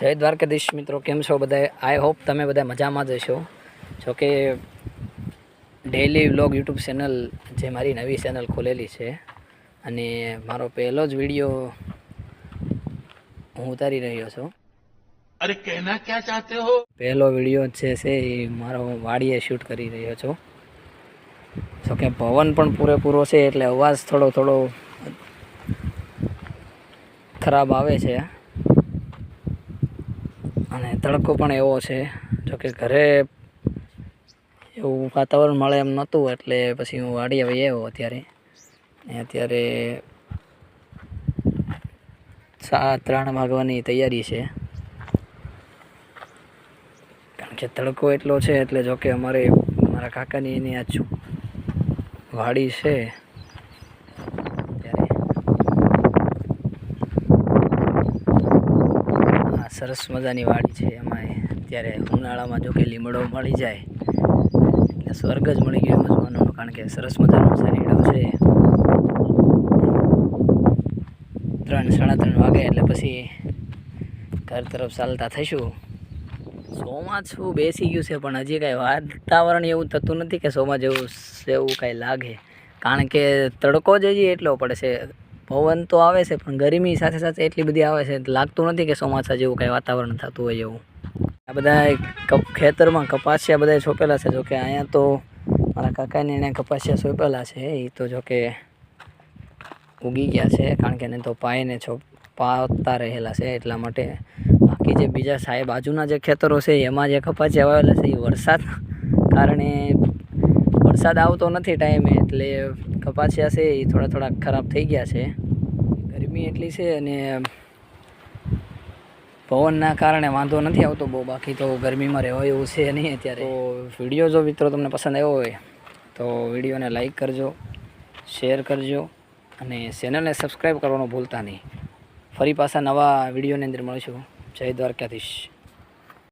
જય દ્વારકાધીશ મિત્રો કેમ છો બધા આઈ હોપ તમે બધા મજામાં જ હશો. જોકે ડેઇલી વ્લોગ યુટ્યુબ ચેનલ જે મારી નવી ચેનલ ખોલેલી છે અને મારો પહેલો જ વીડિયો હું ઉતારી રહ્યો છું. અરે કહેના ક્યાં ચાહતે હો? પહેલો વીડિયો જે છે એ મારો વાડીએ શૂટ કરી રહ્યો છું. જોકે પવન પણ પૂરેપૂરો છે એટલે અવાજ થોડો થોડો ખરાબ આવે છે. અને તડકો પણ એવો છે જોકે ઘરે એવું વાતાવરણ મળે એમ નહોતું, એટલે પછી હું વાડી આવી આવ્યો અત્યારે. ને અત્યારે સાત ત્રણ વાગવાની તૈયારી છે. કારણ કે તડકો એટલો છે, એટલે જોકે અમારે, મારા કાકાની એની આ વાડી છે ત્યારે આ સરસ મજાની વાડી છે. એમાં અત્યારે ઉનાળામાં જો કે લીમડો મળી જાય, એટલે સ્વર્ગ જ મળી ગયો માનવાનું, કારણ કે સરસ મજાનો શરીડો છે. ત્રણ, સાડા ત્રણ વાગે એટલે પછી ઘર તરફ ચાલતા થઈશું. ચોમાસું બેસી ગયું છે, પણ હજી કાંઈ વાતાવરણ એવું થતું નથી કે સોમાં જેવું એવું કાંઈ લાગે. કારણ કે તડકો જ હજી એટલો પડે છે પવન તો આવે છે, પણ ગરમી સાથે સાથે એટલી બધી આવે છે લાગતું નથી કે ચોમાસા જેવું કાંઈ વાતાવરણ થતું હોય એવું. આ બધા ખેતરમાં કપાસિયા બધા છોપેલા છે, જોકે અહીંયા તો મારા કાકાને એને કપાસિયા છોપેલા છે, એ તો જોકે ઉગી ગયા છે, કારણ કે એને તો પાઈને છો પાતા રહેલા છે, એટલા માટે બાકી જે બીજા સાહેબ બાજુના જે ખેતરો છે, એમાં જે કપાસિયા વાવેલા છે, એ વરસાદ કારણે વરસાદ આવતો નથી ટાઈમે એટલે કપાસિયા છે એ થોડા થોડા ખરાબ થઈ ગયા છે. ગરમી એટલી છે અને પવનના કારણે વાંધો નથી આવતો બહુ બાકી તો ગરમીમાં રહેવાય એવું છે નહીં અત્યારે. તો વીડિયો જો મિત્રો તમને પસંદ આવ્યો હોય તો વિડીયોને લાઈક કરજો શેર કરજો અને ચેનલને સબસ્ક્રાઈબ કરવાનું ભૂલતા નહીં. ફરી પાછા નવા વિડીયોની અંદર મળીશું. જય દ્વારકાધીશ.